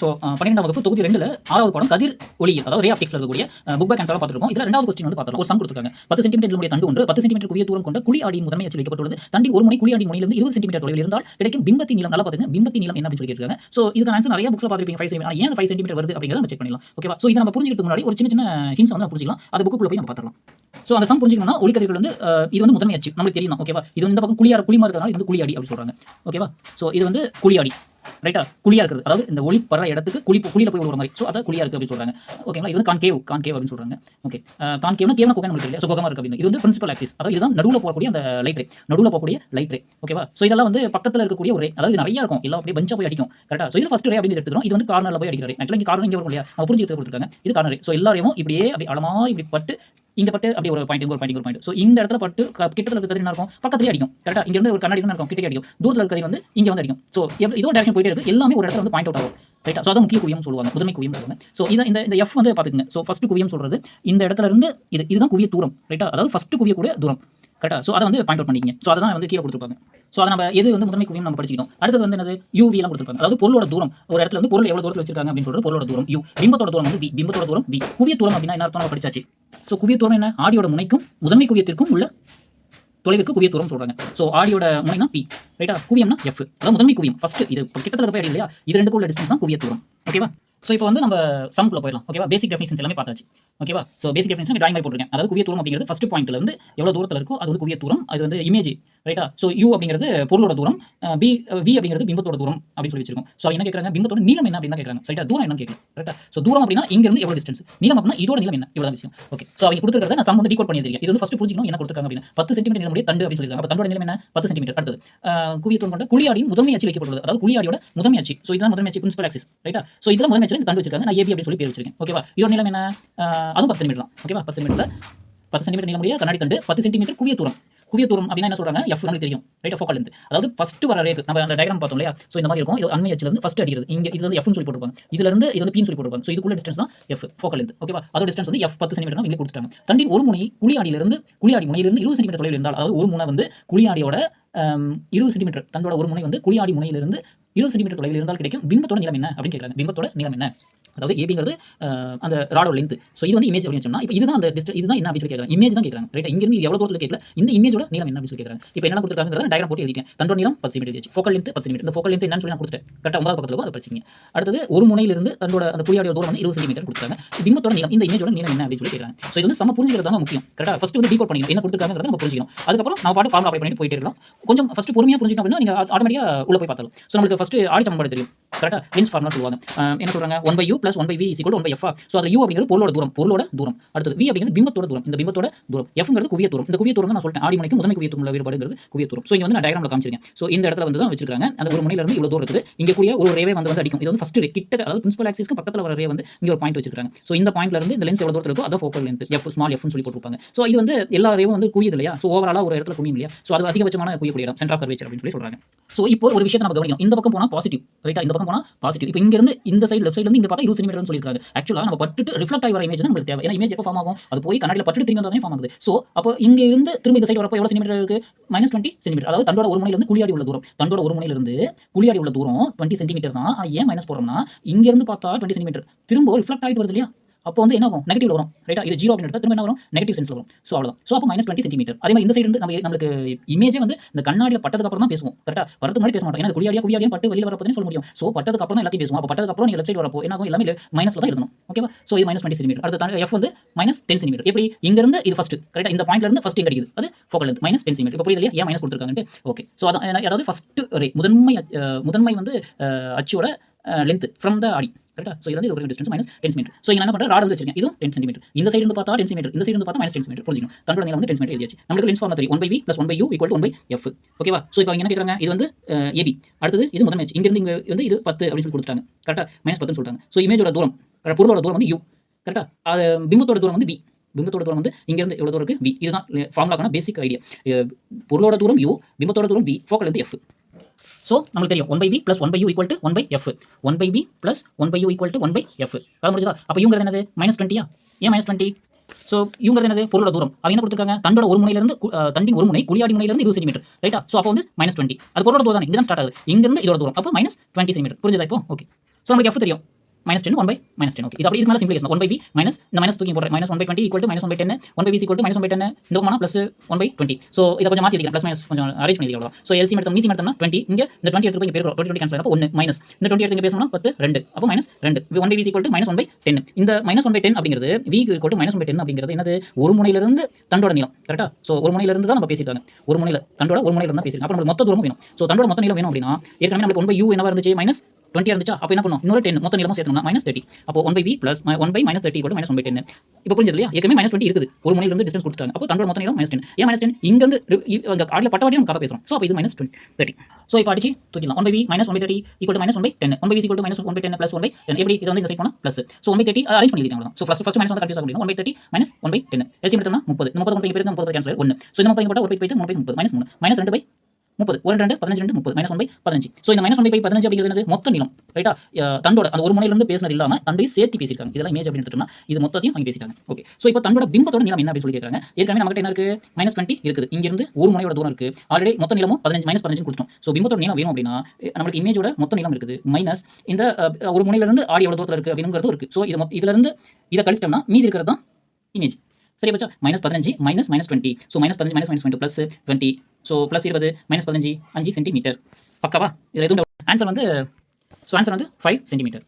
So பன்னிரெண்டாம் வகுப்பு தொகுதி ரெண்டுல ஆறாவது பாடம் கதிர் ஒளியில் அதாவது ரே ஆப்டிக்ஸ்ல இருக்கக்கூடிய புக் பேக் ஆன்சராக பார்த்துருக்கோம். இதில் ரெண்டாவது கொஸ்டின் வந்து பார்த்தோம் ஒரு சம் கொடுத்துருக்காங்க. பத்து சென்டிமீட்டர் தண்டு ஒன்று பத்து சென்டிமீட்டர் குவிய தூரம் கொண்ட குழி ஆடி முதன்மை அச்சில் வைக்கப்பட்டுள்ளது தண்டின் ஒரு முனை குழி ஆடி முனையிலிருந்து இருபது சென்டிமீட்டர் தொலைவில் இருந்தால் கிடைக்கும் பிம்பத்தி நீளம். நல்லா பார்த்துங்க. பிம்பத்தி நீளம் என்ன அப்படின்னு சொல்லி ஸோ இதுக்கு ஆன்சர் நிறைய புக்ஸ் பார்த்துருப்பீங்க. ஃபைவ் சென்டிமீட்டர் ஏன் ஃபைவ் சென்டிமீட்டர் வருது அப்படிங்கிறத நம்ம செக் பண்ணலாம் ஓகேவா ஸோ இதை நம்ம புரிஞ்சுக்கிறதுக்கு முன்னாடி ஒரு சின்ன சின்ன ஹின்ஸ் வந்து நம்ம புரிஞ்சிக்கலாம். அது புக்குள்ள போய் நம்ம பார்த்துக்கலாம் ஸோ அந்த சம் புரிஞ்சுக்கணும்னா ஒளிக்கதிர்கள் வந்து இது வந்து முதன்மை அச்சு. நம்மளுக்கு தெரியும் ஓகேவா இது இந்த பக்கம் குழியார குழிமா இருக்கிறதுனால இது வந்து குழியாடி அப்படின்னு சொல்றாங்க. ஓகேவா ஸோ இது வந்து குழியாடி. ரைட்டா குழியா இருக்குது அதாவது இந்த ஒளி படுற இடத்துக்கு குழி குழியில போய் விழுற மாதிரி. ஸோ அதை குழியா இருக்கு அப்படின்னு சொல்றாங்க. ஓகேங்களா இது வந்து கான்கேவ் கான்கேவ் அப்படின்னு சொல்றாங்க. ஓகே கான்கேவ்னா கேவ்னா கோகன் நம்மளுக்கு இல்லையா? ஸோ கோகமா இருக்கு அப்படின்னு. இது வந்து பிரின்சிபல் ஆக்சிஸ் அதாவது இதுதான் நடுவில் போகக்கூடிய அந்த லைட் ரே நடுவில் போகக்கூடிய லைட் ரே ஓகேவா ஸோ இதெல்லாம் வந்து பக்கத்தில் இருக்கக்கூடிய ஒரு ரே அதாவது நிறைய இருக்கும். எல்லாம் அப்படியே பஞ்சா போய் அடிக்கும். கரெக்டா ஸோ இது ஃபர்ஸ்ட் ரே அப்படின்னு எடுத்துக்கிறோம். இது வந்து கார்னரில் போய் அடிக்கிற ரே ஆக்சுவலாக இங்கே கார்னர் இங்கே வரும் இல்லையா? நம்ம எடுத்து கொடுத்துருக்காங்க. இது கார்னர் ரே ஸோ எல்லாரையும் இப்படியே அப்படி அழமா இப்படி பட்டு இங்க பட்டு அப்படி ஒரு பாயிண்ட் ஒரு பாயிண்ட் ஒரு பாயிண்ட் ஸோ இந்த இடத்துல பட்டு கிட்டத்தில் இருக்கிறது என்ன இருக்கும்? பக்கத்துலேயே அடிக்கும். கரெக்டா இங்க இருந்து ஒரு கண்ணாடி என்ன இருக்கும்? கிட்டே அடிக்கும். தூரத்தில் இருக்கிறது வந்து இங்க வந்து அடிக்கும். ஸோ இதோ டேரக்ஷன் போயிட்டே இருக்கு. எல்லாமே ஒரு இடத்துல வந்து பாயிண்ட் அவுட் ஆகும். ரைட்டா ஸோ அதான் முக்கிய குவியம் சொல்லுவாங்க. முதன்மை குவியம் சொல்லுவாங்க. ஸோ இதை இந்த இந்த எஃப் வந்து பார்த்துக்குங்க. ஸோ ஃபர்ஸ்ட் குவியம் சொல்றது இந்த இடத்துல இருந்து இது இதுதான் குவிய தூரம். ரைட்டா அதாவது ஃபர்ஸ்ட் குவியக்கூடிய தூரம். கரெக்டாக ஸோ அதை வந்து பாயிண்ட் அவுட் பண்ணிக்கிங்க. ஸோ அதான் வந்து கீழே கொடுத்துருப்பாங்க. ஸோ அதை நம்ம எது வந்து முதன்மை குவியம் நம்ம படிச்சிக்கணும் அடுத்தது வந்து என்னது? UV எல்லாம் கொடுத்துருப்பாங்க. அதாவது பொருளோட தூரம். ஒரு இடத்துல வந்து பொருள் எவ்வளோ தூரத்தில் வச்சிருக்காங்க அப்படின்னு சொல்றது பொருளோட தூரம். யூ பிம்பத்தோட தூரம் வந்து வி பிம்பத்தோட தூரம் வி குவிய தூரம் அப்படின்னா என்ன அர்த்தம்? படிச்சாச்சு. ஸோ குவிய தூரம் என்ன? ஆடியோட முனைக்கும் முதன்மை குவியத்திற்கும் உள்ள தொலைவிற்கு குவிய தூரம் சொல்றாங்க. ஸோ ஆடியோட முனைனா பி ரைட்டா குவியம்னா எஃப் அதாவது முதன்மை குவியம். ஃபர்ஸ்ட் இது கிட்டத்தட்ட போய் அடி இல்லையா? இது ரெண்டுக்கும் உள்ள டிஸ்டன்ஸ் தான் குவிய தூரம். ஓகேவா ஸோ இப்போ வந்து நம்ம சம்குள்ள போயிடலாம். ஓகேவா பேசிக் டெஃபினிஷன்ஸ் எல்லாமே பார்த்தாச்சு. ஓகேவா ஸோ பேசிக் டெஃபினிஷன் டிராயிங் மாதிரி போட்டிருக்கேன். அதாவது குவிய தூரம் அப்படிங்கிறது ஃபஸ்ட் பாயிண்ட்ல இருந்து எவ்வளோ தூரத்தில் இருக்கோ அது வந்து குவிய தூரம் அது வந்து இமேஜ் ரைட்டா ஸோ யூ அப்படிங்கிறது பொருளோட தூரம் பி வி அப்படிங்கிறது பிம்பத்தோட தூரம் அப்படின்னு சொல்லி வச்சிருக்கோம். ஸோ என்ன கேட்குறாங்க பிம்பத்தோட நீளம் என்ன அப்படின்னு தான் கேட்குறாங்க ரைட்டா தூரம் என்ன கேட்கலாம். ரைட்டா ஸோ தூரம் அப்படின்னா இங்கிருந்து எவ்வளோ டிஸ்டன்ஸ் நீளம் அப்படின்னா இதோட நீளம் என்ன? இவ்வளோ விஷயம். ஓகே ஸோ அவங்க கொடுத்துருக்கிறத நான் சம் வந்து டீகோட் பண்ணியிருக்கேன். இது வந்து ஃபஸ்ட் புரிஞ்சிக்கணும் என்ன கொடுத்துருக்காங்க அப்படின்னா. பத்து சென்டிமீட்டர் நீளமுடைய தண்டு அப்படின்னு சொல்லியிருக்காங்க. அப்போ தண்டோட நீளம் என்ன? பத்து சென்டிமீட்டர் அடுத்தது ஆஹ் கொண்ட குழியாடியின் முதன்மை அச்சு வைக்கப்பட்டுள்ளது. அதாவது குழியாடியோட முதன்மை அச்சு. ஸோ இதான் முதன்மை அச்சு பிரின்சிபல் ஆக்சிஸ் ரைட்டா ஸோ இதில் முதன்மை அச்சு தண்டு வச்சிருக்காங்க. நான் ஏபி அப்படின்னு சொல்லி பேர் வச்சிருக்கேன். ஓகேவா இதோட நீளம் என்ன? அதுவும் பத்து சென்டிமீட்டர் தான். ஓகேவா பத்து சென்டிமீட்டர் பத்து சென்டிமீட்டர் நீளமுடைய கண்ணாடி தண்டு பத்து சென்டிமீட்டர் குவிய தூரம். குவியத்தூரம் அப்படின்னா என்ன சொல்றாங்க? எஃப் தெரியும். ரைட் ஃபோக்கல் லென்த் அதாவது ஃபர்ஸ்ட் வர ரேக்கு நம்ம அந்த டயக்ராம் பார்த்தோம் இல்லையா? ஸோ இந்த மாதிரி இருக்கும். இது அண்மை அச்சுல இருந்து ஃபர்ஸ்ட் அடிக்கிறது. இங்கே இது வந்து எஃப்னு சொல்லி போட்டுருப்பாங்க. இதுல இருந்து இது வந்து பின்னு சொல்லி போட்டுருப்பாங்க. ஸோ இதுக்குள்ள டிஸ்டன்ஸ் தான் எஃப் ஃபோக்கல் லென்த் ஓகேவா அதோட டிஸ்டன்ஸ் வந்து எஃப் பத்து சென்டிமீட்டர் இங்கே கொடுத்துட்டாங்க. தண்டின் ஒரு முனை குழியாடியிலிருந்து குளியாடி முனையிலிருந்து இருபது சென்டிமீட்டர் தொலைவில் இருந்தால் அதாவது ஒரு முனை வந்து குளியாடியோட இருபது சென்டிமீட்டர் தண்டோட ஒரு முனை வந்து குளியாடி முனையிலிருந்து இருபது சென்டிமீட்டர் தொலைவில் இருந்தால் கிடைக்கும். பிம்பத்தோட நிலம் என்ன அப்படின்னு கேட்குறாங்க பிம்பத்தோட நிலம் என்ன? அதாவது ஏபிங்கிறது அந்த ராடோட லென்த் ஸோ இது வந்து இமேஜ் அப்படின்னு சொன்னால் இப்போ இதுதான் அந்த டிஸ்ட் இதுதான் என்ன அப்படின்னு சொல்லி கேட்குறாங்க. இமேஜ் தான் கேட்குறாங்க ரைட் இங்கிருந்து எவ்வளோ தூரத்தில் கேட்கல? இந்த இமேஜோட நீளம் என்ன அப்படின்னு சொல்லி கேட்குறாங்க. இப்போ என்ன கொடுத்துருக்காங்க டயக்ராம் போட்டு எழுதிக்கேன் தண்டோ நீளம் பத்து சென்டிமீட்டர் ஃபோக்கல் லென்த் பத்து சென்டிமீட்டர் இந்த ஃபோக்கல் லென்த் என்னன்னு சொல்லி நான் கொடுத்துட்டேன். கரெக்டாக ஒன்பது பக்கத்தில் அதை படிச்சிங்க அடுத்தது ஒரு முனையிலிருந்து தன்னோட அந்த புலியாடியோட தூரம் வந்து இருபது சென்டிமீட்டர் கொடுத்துருக்காங்க பிம்பத்தோட நீளம் இந்த இமேஜோட நீளம் என்ன அப்படின்னு சொல்லி கேட்குறாங்க. ஸோ இது வந்து சம புரிஞ்சுக்கிறது தான் முக்கியம். கரெக்டாக ஃபஸ்ட்டு வந்து டீகோட் பண்ணிக்கணும். என்ன கொடுத்துருக்காங்கிறத நம்ம புரிஞ்சிக்கணும். அதுக்கப்புறம் நான் பாட்டு ஃபார்ம் அப்ளை பண்ணிட்டு போயிட்டு இருக்கலாம். கொஞ்சம் ஃபஸ்ட்டு பொறுமையாக புரிஞ்சிக்கணும் அப்படின்னா நீங்கள் ஆட்டோமேட்டிக்காக உள்ளே போய் பார்த்தாலும் ஸோ நம்மளுக்கு ஃபஸ்ட்டு ஆடி சமன்பாடு தெரியும். கரெக்டாக லென்ஸ் ஃபார்ம்லாம் சொல்லுவாங்க. என்ன சொல்கிறாங்க one by u plus one by v is one by f so அது யூ அப்படிங்கிறது பொருளோட தூரம் பொருளோட தூரம். அடுத்தது வி அப்படிங்கிறது பிம்பத்தோட தூரம். இந்த பிம்பத்தோட தூரம். எஃப்ங்கிறது குவிய தூரம். இந்த குவிய தூரம் நான் சொல்லிட்டேன். ஆடி மணிக்கு முதன்மை குவிய தூரம் வேறுபாடுங்கிறது குவிய தூரம். ஸோ இங்கே வந்து நான் டயக்ராமில் காமிச்சிருக்கேன். ஸோ இந்த இடத்துல வந்து தான் வச்சிருக்காங்க. அந்த ஒரு முனையில இருந்து இவ்வளவு தூரம் இருக்குது. இங்க கூடிய ஒரு ரேவே வந்து வந்து அடிக்கும். இது வந்து ஃபஸ்ட்டு கிட்ட அதாவது பிரின்சிபல் ஆக்சிஸ்க்கு பக்கத்துல வர ரே வந்து இங்கே ஒரு பாயிண்ட் வச்சிருக்காங்க. ஸோ இந்த பாயிண்ட்ல இருந்து இந்த லென்ஸ் எவ்வளவு தூரத்தில் இருக்கோ அதான் ஃபோக்கல் லென்த் எஃப் ஸ்மால் எஃப்னு சொல்லி போட்டுருப்பாங்க. ஸோ இது வந்து எல்லா ரேவும் வந்து குவியுது இல்லையா? ஸோ ஓவராலாக ஒரு இடத்துல குவியும் இல்லையா? ஸோ அது அதிகபட்சமான குவியக்கூடிய இடம். சென்டர் ஆஃப் கர்வேச்சர் அப்படின்னு சொல்லி சொல்றாங்க. ஸோ இப்போ ஒரு விஷயத்தை நம்ம கவனிக்கும் இந்த பக்கம் போனா பாசிட்டிவ் ரைட்டா இந்த பக்கம் போனா பாசிட்டிவ் இப்போ இங்க இருந்து இந்த சைடு லெஃப்ட் சைடு இருந்து இங்க பார்த்தா இருபது சென்டிமீட்டர் சொல்லிருக்காங்க ஆக்சுவலா நம்ம பட்டுட்டு ரிஃப்ளெக்ட் ஆகி வர இமேஜ் தான் நம்மளுக்கு தேவை. ஏன்னா இமேஜ் எப்போ ஃபார்ம் ஆகும்? அது போய் கண்ணாடியில் பட்டுட்டு திரும்பி வந்தாலே ஃபார்ம் ஆகுது. ஸோ அப்போ இங்க இருந்து திரும்ப இந்த சைடு வரப்போ எவ்வளவு சென்டிமீட்டர் இருக்குது மைனஸ் டுவெண்ட்டி சென்டிமீட்டர் அதாவது தண்டோட ஒரு முனையிலிருந்து குளியாடி உள்ள தூரம். தண்டோட ஒரு முனையிலிருந்து குளியாடி உள்ள தூரம் டுவெண்ட்டி சென்டிமீட்டர் தான். ஏன் மைனஸ் போடுறோம்னா இங்க இருந்து பார்த்தா டுவெண்ட்டி சென்டிமீட்டர் திரும்ப ரிஃப்ளெக்ட் ஆகிட்டு வருது இல்லையா? அப்போ வந்து என்ன ஆகும் நெகட்டிவ் வரும் ரைட்டா இது ஜீரோ அப்படின்னு திரும்ப என்ன வரும்? நெகட்டிவ் சென்ஸ் வரும். ஸோ அவ்வளோதான் ஸோ அப்போ மைனஸ் டுவெண்ட்டி சென்டிமீட்டர் அதே மாதிரி இந்த சைடு இருந்து நம்ம நம்மளுக்கு இமேஜே வந்து இந்த கண்ணாடியில் பட்டதுக்கு அப்புறம் தான் பேசுவோம் கரெக்டா வரதுக்கு முன்னாடி பேச மாட்டோம் ஏன்னா குடியாடியா குவியாடியா பட்டு வெளியில் வரப்போ சொல்ல முடியும். ஸோ பட்டதுக்கு அப்புறம் தான் எல்லாத்தையும் பேசுவோம். அப்போ பட்டதுக்கு அப்புறம் நீங்கள் லெஃப்ட் சைடு வரப்போ என்ன ஆகும்? எல்லாமே மைனஸ்ல தான் எழுதணும். ஓகேவா ஸோ இது மைனஸ் டுவெண்ட்டி சென்டிமீட்டர் அடுத்த எஃப் வந்து மைனஸ் டென் சென்டிமீட்டர் எப்படி? இங்கிருந்து இது ஃபர்ஸ்ட் கரெக்டாக இந்த பாயிண்ட்ல இருந்து ஃபஸ்ட்டு இங்க அடிக்குது? அது focal length minus ten centimetre இப்போ புரியுது இல்லையா? ஏன் மைனஸ் கொடுத்துருக்காங்கன்ட்டு. ஓகே ஸோ அதான் அதாவது ஃபஸ்ட்டு ரே முதன்மை முதன்மை வந்து அச்சோட லென்த் ஃப்ரம் த ஆடி கரெக்டா ஸோ இது வந்து ஒரு distance minus ten centimetre so இங்க என்ன பண்ணுற ராட் வந்து வச்சிருக்கேன். இதுவும் டென் சென்டிமீட்டர் இந்த சைடு வந்து பார்த்தா டென் சென்டிமீட்டர் இந்த சைடு வந்து பார்த்தா மைனஸ் டென் சென்டிமீட்டர் புரிஞ்சிக்கணும்? தண்டோட நீளம் வந்து டென் சென்டிமீட்டர் எழுதியாச்சு. நம்மளுக்கு லென்ஸ் ஃபார்ம் தெரியும். One by v plus one by u equal one by f ஓகேவா ஸோ இப்போ என்ன கேட்குறாங்க இது வந்து uh, ஏபி அடுத்தது இது முதல் மேட்ச் இங்கிருந்து இங்க வந்து இது பத்து அப்படின்னு சொல்லி கொடுத்துட்டாங்க. கரெக்டாக மைனஸ் பத்துன்னு சொல்லிட்டாங்க. ஸோ இமேஜோட தூரம் பொருளோட தூரம் வந்து யூ கரெக்டாக அது பிம்பத்தோட தூரம் வந்து வி பிம்பத்தோட தூரம் வந்து இங்கிருந்து எவ்வளோ தூரம் இருக்கு? வி இதுதான் ஃபார்முலாக்கான பேசிக் ஐடியா பொருளோட தூரம் யூ பிம்பத்தோட தூரம் வி ஃபோக்கல் வந்து எஃப் ஸோ நம்மளுக்கு தெரியும். One by v plus one by u equal to one by f one by v plus one by u equal to one by f அது முடிஞ்சதா? அப்போ இவங்கிறது என்னது? மைனஸ் டுவெண்ட்டியா ஏன் மைனஸ் டுவெண்ட்டி ஸோ இவங்கிறது என்னது? பொருளோட தூரம். அவங்க என்ன கொடுத்துருக்காங்க? தண்டோட ஒரு முனையிலிருந்து தண்டின் ஒரு முனை குளியாடி முனையிலிருந்து இருபது சென்டிமீட்டர் ரைட்டா ஸோ அப்போ வந்து மைனஸ் டுவெண்ட்டி அது பொருளோட தூரம் தான். இங்கே தான் ஸ்டார்ட் ஆகுது. இங்கிருந்து இதோட தூரம். அப்போ மைனஸ் டுவெண்ட்டி சென்டிமீட்டர் புரிஞ்சதா இப்போ? ஓகே ஸோ நமக்கு எஃப் தெரியும். Minus ten one by minus ten okay இது அப்படி இது மேலே simple one by v minus இந்த மைனஸ் தூக்கி போடுறேன். Minus one by twenty equal to minus one by ten one by v equal minus one by ten இந்த போனால் plus one by twenty so இதை கொஞ்சம் மாற்றி ப்ளஸ் மைனஸ் கொஞ்சம் arrange பண்ணி அவ்வளோ ஸோ எல்சி எடுத்தோம் மீசி எடுத்தோம்னா டுவெண்ட்டி இங்கே இந்த டுவெண்ட்டி எடுத்து போய் பேர் டுவெண்ட்டி டுவெண்ட்டி கேன்சல் அப்போ ஒன்று மைனஸ் இந்த டுவெண்ட்டி எடுத்து பேசணும்னா பத்து ரெண்டு. அப்போ மைனஸ் ரெண்டு. One by v equal minus one by ten இந்த மைனஸ் ஒன் பை டென் அப்படிங்கிறது v equal minus one by ten அப்படிங்கிறது என்னது? ஒரு முனையிலிருந்து தண்டோட நீளம். கரெக்டாக ஸோ ஒரு முனையிலிருந்து தான் நம்ம பேசியிருக்காங்க. ஒரு முனையில் தண்டோட ஒரு முனையில தான் பேசியிருக்காங்க. அப்போ நமக்கு மொத்த தூரம் வேணும். ஸோ தண்டோட மொத்த நீளம் வேணும் அப்படின்னா ஏற்கனவே நம்மளுக்கு ஒன் பை யூ என்னவா இருந்துச்சு? மைனஸ் டுவெண்ட்டி இருந்துச்சா அப்போ என்ன பண்ணும் இன்னொரு டென் மொத்த நீளமும் சேர்த்தோம்னா மைனஸ் தேர்ட்டி அப்போ one by plus one by minus thirty minus one by ten இப்போ புரிஞ்சது இல்லையா ஏற்கனவே மைனஸ் டுவெண்ட்டி இருக்குது ஒரு மணில இருந்து டிஸ்டன்ஸ் கொடுத்துட்டாங்க அப்போ தண்டோட மொத்த நீளம் மைனஸ் டென் ஏன் மைனஸ் டென் இங்கிருந்து நம்ம கதை ஸோ அப்போ இது மைனஸ் டுவெண்ட்டி தேர்ட்டி ஸோ இப்போ அடிச்சு தூக்கிடலாம் one by minus one by thirty equal minus one by ten one by equal minus one by ten plus one by ten எப்படி இது வந்து இந்த சைட் போனால் plus so one by thirty arrange so first first minus வந்து confuse ஆகும் one by thirty minus one by ten எடுத்தோம்னா முப்பது முப்பது பேருக்கு முப்பது கேன்சல் ஒன்று ஸோ இந்த முப்பது போட்டால் ஒரு பை முப்பது மைனஸ் மூணு மைனஸ் ரெண்டு பை முப்பது. ஒரு ரெண்டு பதினஞ்சு ரெண்டு முப்பது. மைனஸ் ஒன் பை பதினஞ்சு. ஸோ இந்த மைனஸ் ஒன் பை பதினஞ்சு அப்படிங்கிறது என்னது? மொத்த நிலம் ரைட்டா தண்டோட அந்த ஒரு முனையிலிருந்து பேசினது இல்லாமல் தண்டையும் சேர்த்து பேசியிருக்காங்க. இதெல்லாம் இமேஜ் அப்படின்னு எடுத்துட்டோம்னா இது மொத்தத்தையும் அவங்க பேசியிருக்காங்க ஓகே ஸோ இப்போ தண்டோட பிம்பத்தோட நிலம் என்ன அப்படின்னு சொல்லி கேட்குறாங்க ஏற்கனவே நமக்கு என்ன இருக்கு? மைனஸ் டுவெண்ட்டி இருக்குது. இங்கிருந்து ஒரு முனையோட தூரம் இருக்கு. ஆல்ரெடி மொத்த நிலமும் பதினஞ்சு மைனஸ் பதினஞ்சு கொடுத்தோம் ஸோ பிம்பத்தோட நிலம் வேணும் அப்படின்னா நம்மளுக்கு இமேஜோட மொத்த நிலம் இருக்குது. மைனஸ் இந்த ஒரு முனையிலிருந்து ஆடி எவ்வளோ தூரத்தில் இருக்குது அப்படிங்கிறது இருக்குது ஸோ இது மொத்த இருந்து இதை கழிச்சிட்டோம்னா மீதி இருக்கிறது தான் இமேஜ் சரி பச்சா? மைனஸ் பதினஞ்சு minus minus twenty so minus பதினஞ்சு minus minus twenty plus twenty so plus இருபது மைனஸ் பதினஞ்சு அஞ்சு சென்டிமீட்டர் பக்காவா? இதில் எதுவும் ஆன்சர் வந்து ஸோ ஆன்சர் வந்து ஃபைவ் சென்டிமீட்டர்